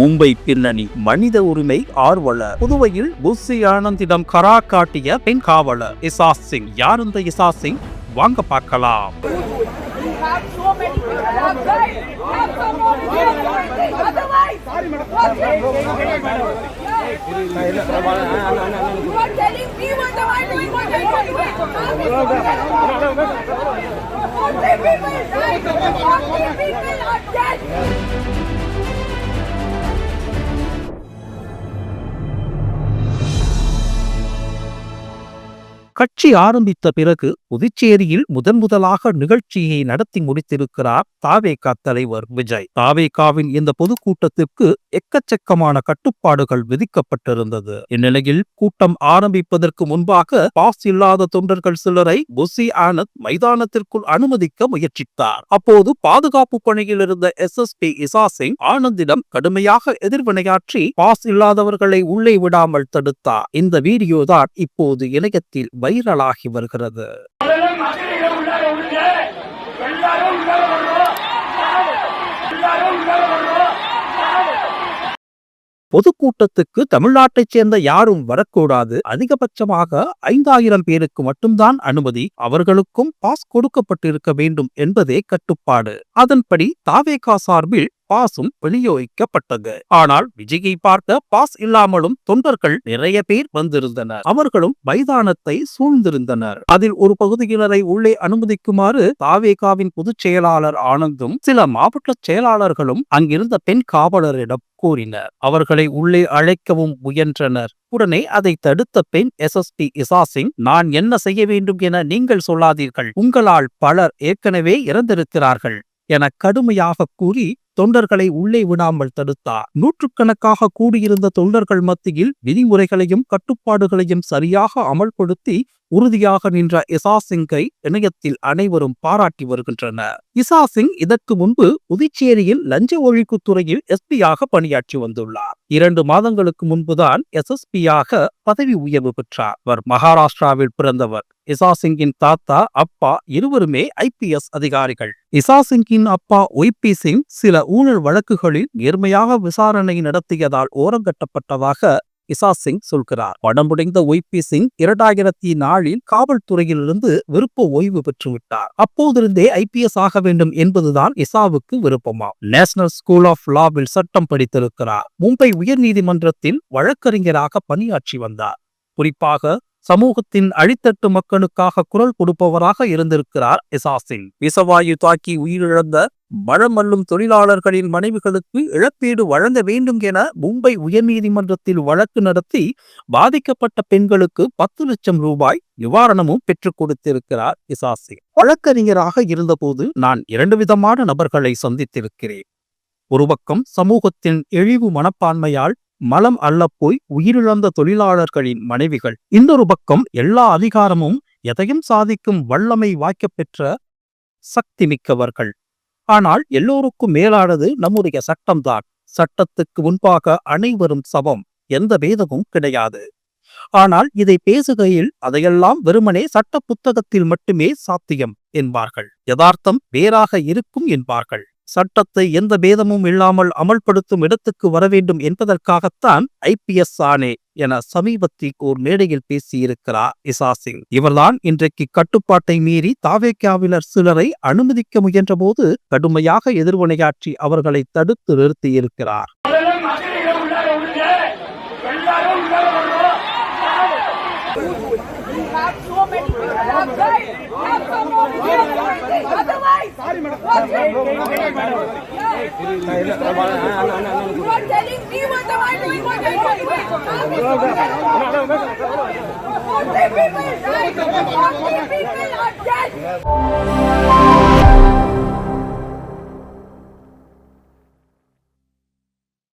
மும்பை பின்னணி மனித உரிமை ஆர்வலர் புதுவையில் புஸ்ஸி ஆனந்திடம் கரா காட்டிய பெண் காவலர் இசாஸ் சிங் யார் இந்த இசாஸ் சிங் வாங்க பார்க்கலாம் We people! so people are dead! கட்சி ஆரம்பித்த பிறகு புதுச்சேரியில் முதன் முதலாக நிகழ்ச்சியை நடத்தி முடித்திருக்கிறார் தாவேகா தலைவர் விஜய். தாவேகாவின் இந்த பொதுக்கூட்டத்திற்கு எக்கச்சக்கமான கட்டுப்பாடுகள் விதிக்கப்பட்டிருந்தது. இந்நிலையில் கூட்டம் ஆரம்பிப்பதற்கு முன்பாக பாஸ் இல்லாத தொண்டர்கள் சிலரை புசி ஆனந்த் மைதானத்திற்குள் அனுமதிக்க முயற்சித்தார். அப்போது பாதுகாப்பு பணியில் இருந்த S. S. P. Isha Singh ஆனந்திடம் கடுமையாக எதிர்வினையாற்றி பாஸ் இல்லாதவர்களை உள்ளே விடாமல் தடுத்தார். இந்த வீடியோ தான் இப்போது இணையத்தில் வைரலாகி வருகிறது. பொதுக்கூட்டத்துக்கு தமிழ்நாட்டைச் சேர்ந்த யாரும் வரக்கூடாது. அதிகபட்சமாக ஐந்தாயிரம் பேருக்கு மட்டும்தான் அனுமதி. அவர்களுக்கும் பாஸ் கொடுக்கப்பட்டிருக்க வேண்டும் என்பதே கட்டுப்பாடு. அதன்படி தாவேகா சார்பில் பாஸும் விநியோகிக்கப்பட்டது. ஆனால் விஜயை பார்க்க பாஸ் இல்லாமலும் தொண்டர்கள் நிறைய பேர் வந்திருந்தனர். அவர்களும் மைதானத்தை சூழ்ந்திருந்தனர். அதில் ஒரு பகுதியினரை உள்ளே அனுமதிக்குமாறு தாவேகாவின் பொதுச் செயலாளர் ஆனந்தும் சில மாவட்ட செயலாளர்களும் அங்கிருந்த பெண் காவலரிடம் கூறினர். அவர்களை உள்ளே அழைக்கவும் முயன்றனர். உடனே அதை தடுத்த பெண் எஸ்எஸ்பி இசா சிங் நான் என்ன செய்ய வேண்டும் என நீங்கள் சொல்லாதீர்கள். உங்களால் பலர் ஏற்கனவே இறந்திருக்கிறார்கள். என கடுமையாக கூறி தொண்டர்களை உள்ளே விடாமல் தடுத்தார். நூற்றுக்கணக்காக கூடியிருந்த தொண்டர்கள் மத்தியில் விதிமுறைகளையும் கட்டுப்பாடுகளையும் சரியாக அமல்படுத்தி உறுதியாக நின்ற இசா சிங்கை இணையத்தில் அனைவரும் பாராட்டி வருகின்றனர். இசா சிங் இதற்கு முன்பு புதுச்சேரியில் லஞ்ச ஒழிப்புத்துறையில் எஸ்பியாக பணியாற்றி வந்துள்ளார். இரண்டு மாதங்களுக்கு முன்புதான் எஸ்எஸ்பியாக பதவி உயர்வு பெற்றார். அவர் மகாராஷ்டிராவில் பிறந்தவர். இசா சிங்கின் தாத்தா அப்பா இருவருமே ஐபிஎஸ் அதிகாரிகள். இசா சிங்கின் அப்பா ஒய்பி சிங் சில ஊழல் வழக்குகளில் நேர்மையாக விசாரணை நடத்தியதால் ஓரங்கட்டப்பட்டதாக இசா சிங் சொல்கிறார் படமுடைந்த ஒய்பி சிங் இரண்டாயிரத்தி நாலில் காவல்துறையிலிருந்து விருப்ப ஓய்வு பெற்றுவிட்டார். அப்போதிருந்தே ஐபிஎஸ் ஆக வேண்டும் என்பதுதான் இசாவுக்கு விருப்பமா? நேஷனல் ஸ்கூல் ஆஃப் லாவில் சட்டம் படித்திருக்கிறார். மும்பை உயர்நீதிமன்றத்தில் வழக்கறிஞராக பணியாற்றி வந்தார். குறிப்பாக சமூகத்தின் அழித்தட்டு மக்களுக்காக குரல் கொடுப்பவராக இருந்திருக்கிறார் இசாசின் விசவாயு தாக்கி உயிரிழந்த மழமல்லும் தொழிலாளர்களின் மனைவிகளுக்கு இழப்பீடு வழங்க வேண்டும் என மும்பை உயர்நீதிமன்றத்தில் வழக்கு நடத்தி பாதிக்கப்பட்ட பெண்களுக்கு பத்து லட்சம் ரூபாய் நிவாரணமும் பெற்றுக் கொடுத்திருக்கிறார் இசாசிங் வழக்கறிஞராக இருந்தபோது நான் இரண்டு விதமான நபர்களை சந்தித்திருக்கிறேன். ஒரு பக்கம் சமூகத்தின் இழிவு மனப்பான்மையால் மலம் அள்ளப்போய் உயிரிழந்த தொழிலாளர்களின் மனைவிகள். இன்னொரு பக்கம் எல்லா அதிகாரமும் எதையும் சாதிக்கும் வல்லமை வாய்க்க பெற்ற சக்தி மிக்கவர்கள் ஆனால் எல்லோருக்கும் மேலானது நம்முடைய சட்டம்தான். சட்டத்துக்கு முன்பாக அனைவரும் சமம். எந்த பேதமும் கிடையாது. ஆனால் இதை பேசுகையில் அதையெல்லாம் வெறுமனே சட்ட புத்தகத்தில் மட்டுமே சாத்தியம் என்பார்கள். யதார்த்தம் வேறாக இருக்கும் என்பார்கள். சட்டத்தை எந்த பேதமும் இல்லாமல் அமல்படுத்தும் இடத்துக்கு வர வேண்டும் என்பதற்காகத்தான் ஐபிஎஸ் ஆனே என சமீபத்தில் ஓர் மேடையில் பேசியிருக்கிறார் இசா சிங். இவர்தான் இன்றைக்கு கட்டுப்பாட்டை மீறி தாவேக்காவிலர் சிலரை அனுமதிக்க முயன்றபோது கடுமையாக எதிர்வினையாற்றி அவர்களை தடுத்து நிறுத்தியிருக்கிறார். Otherwise, You are telling me what am I doing? Forty people died. Forty people are dead.